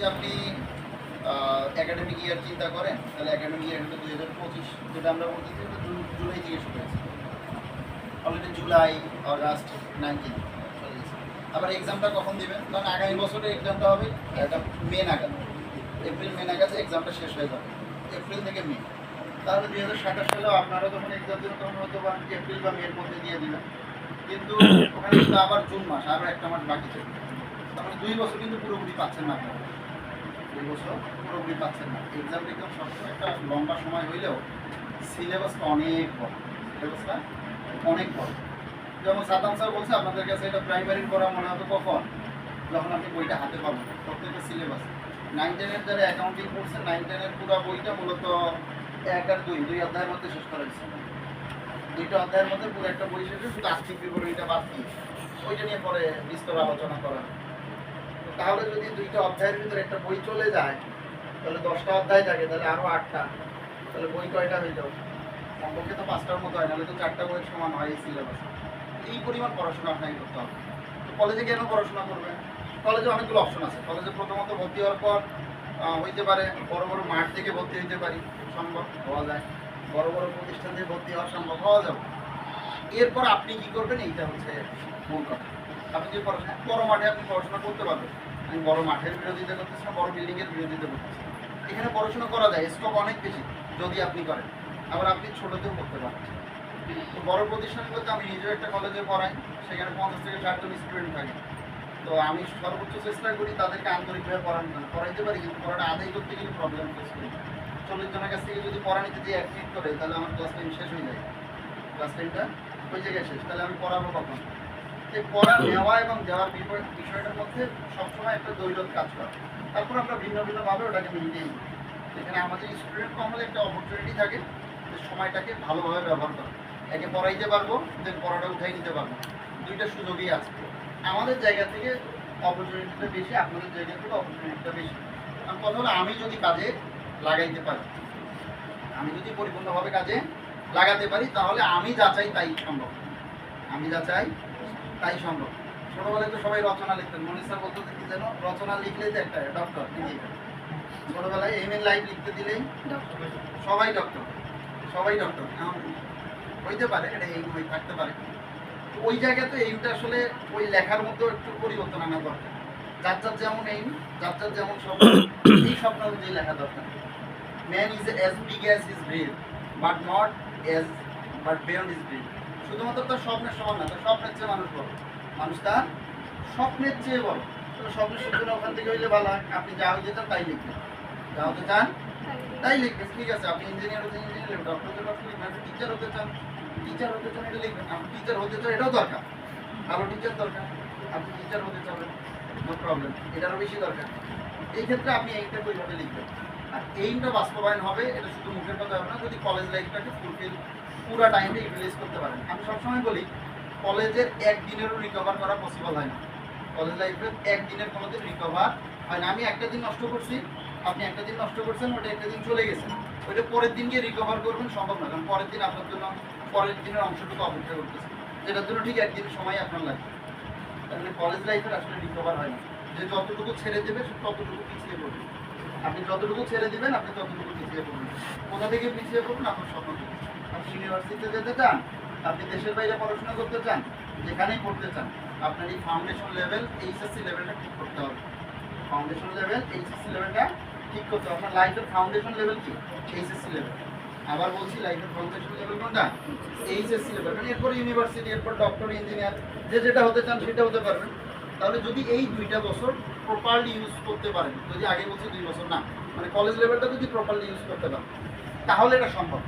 যদি আপনি একাডেমিক ইয়ার চিন্তা করেন, তাহলে একাডেমিক ইয়ার দুই হাজার পঁচিশ, যেটা আমরা বলতেছি ওটা জুন, জুলাই থেকে শুরু হয়েছে। অলরেডি জুলাই অগাস্ট নাইনটিন আবার এক্সামটা কখন দিবেন? কারণ আগামী বছরে এক্সামটা হবে, এটা মে নাগাদ। এপ্রিল মে নাগাদ এক্সামটা শেষ হয়ে যাবে। এপ্রিল থেকে মে। তাহলে দুই হাজার সাতাশ সালেও আপনারা যখন এক্সাম দেবেন, তখন হয়তো বা এপ্রিল বা মের মধ্যে দিয়ে দিবেন। কিন্তু ওখানে কিন্তু আবার জুন মাস আরও একটা মাস বাকি থাকবে। তারপরে দুই বছর কিন্তু পুরোপুরি পাচ্ছেন না আপনারা। দুই বছর পুরোপুরি পাচ্ছেন না। এক্সাম টেক্সাম সবসময় একটা লম্বা সময় হইলেও সিলেবাসটা অনেক বড় সিলেবাসটা অনেক বড়। যেমন সাতাম স্যার বলছে, আপনাদের কাছে এটা প্রাইমারি করা মনে হবে কখন? যখন আপনি বইটা হাতে পাবেন, প্রত্যেকটা সিলেবাস নাইন টেনের যারা অ্যাকাউন্টিং করছে নাইন টেনের পুরো বইটা মূলত এক আর দুই দুই অধ্যায়ের মধ্যে শেষ করা হয়েছে। দুইটা অধ্যায়ের মধ্যে পুরো একটা বই শেষে শুধু আর্থিক বিবরণীটা বাদ দিয়ে। ওইটা নিয়ে পরে বিস্তর আলোচনা করা। হয়। তাহলে যদি দুইটা অধ্যায়ের ভিতরে একটা বই চলে যায়, তাহলে দশটা অধ্যায় থাকে, তাহলে আরও আটটা। তাহলে বই কয়টা হয়ে যাবে কমপক্ষে তো পাঁচটার মতো হয়, নাহলে তো চারটা বইয়ের সমান হয় এই সিলেবাস এই পরিমাণ পড়াশোনা আপনাকে করতে হবে। তো কলেজে কেন পড়াশোনা করবেন? কলেজে অনেকগুলো অপশন আছে। কলেজে প্রথমত ভর্তি হওয়ার পর হইতে পারে বড় বড় মাঠ থেকে ভর্তি হইতে পারি, সম্ভব, হওয়া যায়। বড় বড় প্রতিষ্ঠান থেকে ভর্তি হওয়া সম্ভব, হওয়া যাবে। এরপর আপনি কি করবেন? এইটা হচ্ছে মূল কথা। আপনি যে পড়াশোনা বড় মাঠে আপনি পড়াশোনা করতে পারবেন। আমি বড় মাঠের বিরোধিতা করতেছি না, বড় বিল্ডিংয়ের বিরোধিতা করতেছি এখানে পড়াশোনা করা যায় স্কোপ অনেক বেশি যদি আপনি করেন। আবার আপনি ছোটতেও করতে পারেন। তো বড় প্রতিষ্ঠানগুলোতে আমি নিজেও একটা কলেজে পড়াই, সেখানে পঞ্চাশ থেকে ষাটজন স্টুডেন্ট থাকে। তো আমি সর্বোচ্চ চেষ্টা করি তাদেরকে আন্তরিকভাবে পড়ানো পড়াইতে পারি কিন্তু পড়াটা আদায় করতে গেলে প্রবলেম ফেস করি। চল্লিশ জনের কাছ থেকে যদি পড়া নিতে দিয়ে এক করে, তাহলে আমার ক্লাস টাইম শেষ হয়ে যায়। ক্লাস টাইমটা ওই জায়গায় শেষ, তাহলে আমি পড়াবো কখন? এই পড়া নেওয়া এবং বিষয়টার মধ্যে সবসময় একটা কাজ আমরা ভিন্ন ভিন্নভাবে ওটাকে করি। এখানে আমাদের স্টুডেন্ট একটা অপরচুনিটি থাকে যে সময়টাকে ভালোভাবে ব্যবহার করা। একে পড়াইতে পারব পড়াটা নিতে পারব। দুইটা সুযোগই আছে। আমাদের জায়গা থেকে অপরচুনিটিটা বেশি, আপনাদের অপরচুনিটিটা বেশি। কারণ কথা হলো, আমি যদি কাজে লাগাইতে পারি, আমি যদি পরিপূর্ণভাবে কাজে লাগাতে পারি, তাহলে আমি যা চাই তাই সম্ভব। আমি যা চাই তাই সম্ভব। ছোটবেলায় তো সবাই রচনা লিখতেন। মনীষ স্যার বলতো কি যেন রচনা লিখলেই তো একটা ডক্টর ছোটবেলায় এম এন লাইফ লিখতে দিলেই সবাই ডক্টর সবাই ডক্টর হইতে পারে এটা এই বই থাকতে পারে। তো ওই জায়গাতে এইটা আসলে ওই লেখার মধ্যে একটু পরিবর্তন আনা দরকার। যার যার যেমন এইম যার যার যেমন স্বপ্ন এই স্বপ্ন অনুযায়ী লেখা দরকার। Man is as big as is brain but not as but beyond is brain শুধুমাত্র তার স্বপ্নের সমান না, তার স্বপ্নের চেয়ে মানুষ বড়। মানুষ তার স্বপ্নের চেয়ে তাহলে স্বপ্নের সূচনা ওখান থেকে হইলে ভালো হয়। আপনি যা হইতে চান তাই লিখবেন। যা হতে চান তাই লিখবেন। ঠিক আছে, আপনি ইঞ্জিনিয়ার হতে ইঞ্জিনিয়ার লিখবেন। ডক্টর হতে ডক্টর লিখবেন। টিচার হতে চান টিচার হতে চান এটা লিখবেন। আপনি টিচার হতে চান এটাও দরকার। ভালো টিচার দরকার। আপনি টিচার হতে চাবেন নো প্রবলেম এটারও বেশি দরকার। এই ক্ষেত্রে আপনি এইটা ওইভাবে লিখবেন। আর এইটা বাস্তবায়ন হবে, এটা শুধু মুখের কথা হবে না, যদি কলেজ লাইফটাকে ফুলফিল পুরো টাইমটা ইউটিলাইজ করতে পারেন। আমি সবসময় বলি কলেজের একদিনেরও রিকভার করা পসিবল হয় না। কলেজ লাইফের একদিনের কোনোদিন রিকভার হয় না। আমি একটা দিন নষ্ট করছি, আপনি একটা দিন নষ্ট করছেন, ওটা একটা দিন চলে গেছে। ওইটা পরের দিন গিয়ে রিকভার করবেন সম্ভব না, কারণ পরের দিন আপনার জন্য পরের দিনের অংশটুকু অপেক্ষা করতেছে। যেটার জন্য ঠিক একদিন সময় আপনার লাগবে তাহলে কলেজ লাইফের আসলে রিকভার হয় না। যে যতটুকু ছেড়ে দেবে, সে ততটুকু পিছিয়ে পড়বে। আপনি যতটুকু ছেড়ে দিবেন, আপনি ততটুকু পিছিয়ে পড়বেন কোথা থেকে পিছিয়ে পড়বেন আপনার স্বপ্ন আপনি ইউনিভার্সিটিতে যেতে চান, আপনি দেশের বাইরে পড়াশোনা করতে চান, যেখানেই পড়তে চান, আপনার এই ফাউন্ডেশন লেভেল এইচএসসি লেভেলটা ঠিক করতে হবে। ফাউন্ডেশন লেভেল এইচএসসি লেভেলটা ঠিক করতে হবে। আপনার লাইফের ফাউন্ডেশন লেভেল কি? এইচএসসি লেভেল আবার বলছি লাইফের ফাউন্ডেশন লেভেল কোনটা? এইচএসসি লেভেল মানে এরপর ইউনিভার্সিটি এরপর ডক্টর ইঞ্জিনিয়ার যে যেটা হতে চান সেটা হতে পারবেন। তাহলে যদি এই দুইটা বছর প্রপারলি ইউজ করতে পারেন। যদি আগে বলছি দুই বছর না মানে কলেজ লেভেলটা যদি প্রপারলি ইউজ করতে পারেন তাহলে এটা সম্ভব।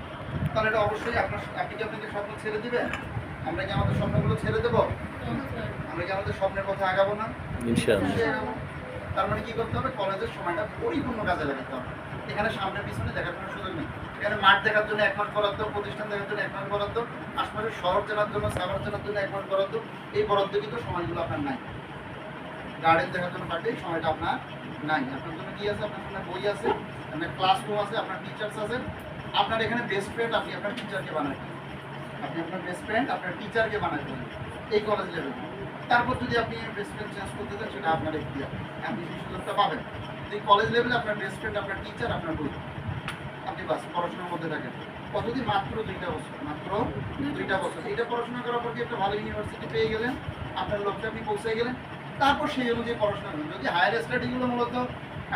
তাহলে এটা অবশ্যই আপনার আপনি কি আপনাকে স্বপ্ন ছেড়ে দিবেন? আমরা কি আমাদের স্বপ্নগুলো ছেড়ে দেবো? আমরা কি আমাদের স্বপ্নের পথে আগাবো না? তার মানে কি করতে হবে? কলেজের সময়টা পরিপূর্ণ কাজে লাগাতে হবে। এখানে সামনে পিছনে দেখার কোনো সুযোগ নেই। এখানে মাঠ দেখার জন্য এক মাস বরাদ্দ প্রতিষ্ঠান দেখার জন্য এক মাস বরাদ্দ আশপাশের শহর চেনার জন্য সাভার চেনার জন্য এক মাস বরাদ্দ। এই বরাদ্দ কিন্তু সময়গুলো আপনার নাই। গার্ডেন দেখার জন্য পারলে সময়টা আপনার নাই। আপনার জন্য কি আছে? আপনার জন্য বই আছে, আপনার ক্লাসরুম আছে, আপনার টিচার্স আছে। আপনার এখানে বেস্ট ফ্রেন্ড আপনি আপনার টিচারকে বানাই আপনি আপনার বেস্ট ফ্রেন্ড আপনার টিচারকে বানাই এই কলেজ লেভেলে তারপর যদি আপনি বেস্ট ফ্রেন্ড চেঞ্জ করতে চান, সেটা আপনার এখতিয়ার আপনি সুযোগটা পাবেন। এই কলেজ লেভেলে আপনার বেস্ট ফ্রেন্ড আপনার টিচার আপনার বই। আপনি বাস, পড়াশোনার মধ্যে থাকেন। কতদিন মাত্র দুইটা বছর, মাত্র দুইটা বছর। এটা পড়াশোনা করার পর একটা ভালো ইউনিভার্সিটি পেয়ে গেলেন? আপনার লক্ষ্যে আপনি পৌঁছে গেলেন। তারপর সেই অনুযায়ী পড়াশোনা করবেন যদি হায়ার স্টাডিগুলো মূলত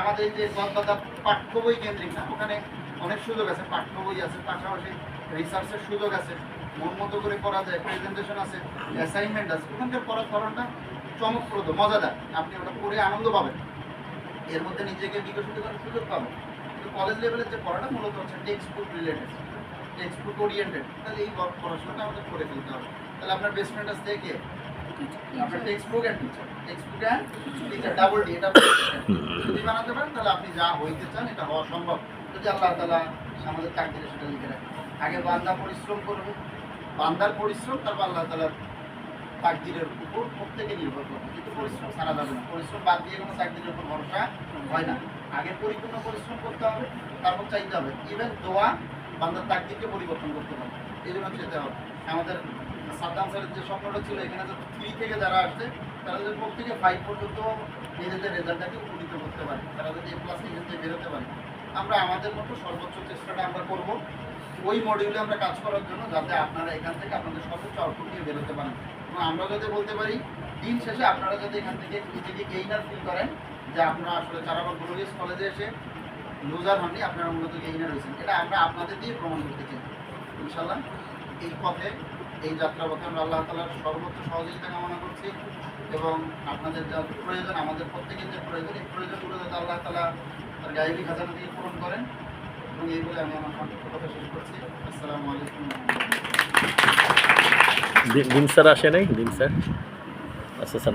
আমাদের যে গদবাদা পাঠ্য বই কেন্দ্রিক না, ওখানে অনেক সুযোগ আছে, পাঠ্য বই আছে, পাশাপাশি রিসার্চের সুযোগ আছে, মন মতো করে পড়া যায় প্রেজেন্টেশন আছে অ্যাসাইনমেন্ট আছে, ওখানকার পড়ার ধরনটা চমকপ্রদ, মজাদার। আপনি ওটা পড়ে আনন্দ পাবেন। এর মধ্যে নিজেকে বিকশিত করার সুযোগ পাবেন। কিন্তু কলেজ লেভেলের যে পড়াটা মূলত হচ্ছে text book related text book oriented তাহলে এই পড়াশোনাটা আমাদের করে ফেলতে হবে। তাহলে আপনার বেস্ট ফ্রেন্ড আছে কে? আপনার text book and teacher text double D বানাতে পারেন, তাহলে আপনি যা হইতে চান, এটা হওয়া সম্ভব। যদি আল্লাহ তালা আমাদের সেটা লিখে রাখে আগে বান্দা পরিশ্রম করবে। বান্দার পরিশ্রম, তারপর আল্লাহ তালার উপর প্রত্যেকে নির্ভর করবে। কিন্তু পরিশ্রম ছাড়া যাবে পরিশ্রম বাদ দিয়ে কোনো চাকরির উপর ভরসা হয় না। আগে পরিপূর্ণ পরিশ্রম করতে হবে, তারপর চাইতে হবে। ইভেন দোয়া বান্দার তাকদিরকে পরিবর্তন করতে হবে। এই জন্য যেতে হবে। আমাদের সাদ্দাম স্যারের যে স্বপ্নটা ছিল, এখানে যে থ্রি থেকে যারা আসছে, তারা যদি থেকে ফাইভ পর্যন্ত নিজেদের রেজাল্টটাকে উপনীত করতে পারে, তারা যদি এ প্লাস থেকে বেরোতে পারে। আমরা আমাদের মতো সর্বোচ্চ চেষ্টাটা আমরা করব। ওই মডিউলে আমরা কাজ করার জন্য যাতে আপনারা এখান থেকে আপনাদের সর্বোচ্চ আউটপুট নিয়ে বেরোতে পারেন। এবং আমরা যাতে বলতে পারি, দিন শেষে আপনারা যাতে এখান থেকে নিজেকে গেইনার ফিল করেন, যে আপনারা আসলে চারাবাগ গ্লোরিয়াস কলেজে এসে লুজার হননি, আপনারা মূলত গেইনার হয়েছেন। এটা আমরা আপনাদের দিয়ে প্রমাণ করতে চাই। ইনশাল্লাহ এই পথে এই যাত্রা পথে আমরা আল্লাহ তালার সর্বোচ্চ সহযোগিতা কামনা করছি এবং আপনাদের যা প্রয়োজন, আমাদের প্রত্যেকের যে প্রয়োজন, এই প্রয়োজনগুলো যাতে আল্লাহ তালা তার গায়েবী খাজানা দিয়ে পূরণ করেন এবং এই বলে আমি আমার কথা শেষ করছি। আসসালামু আলাইকুম দিন স্যার আসে নাই? দিন স্যার। আচ্ছা স্যার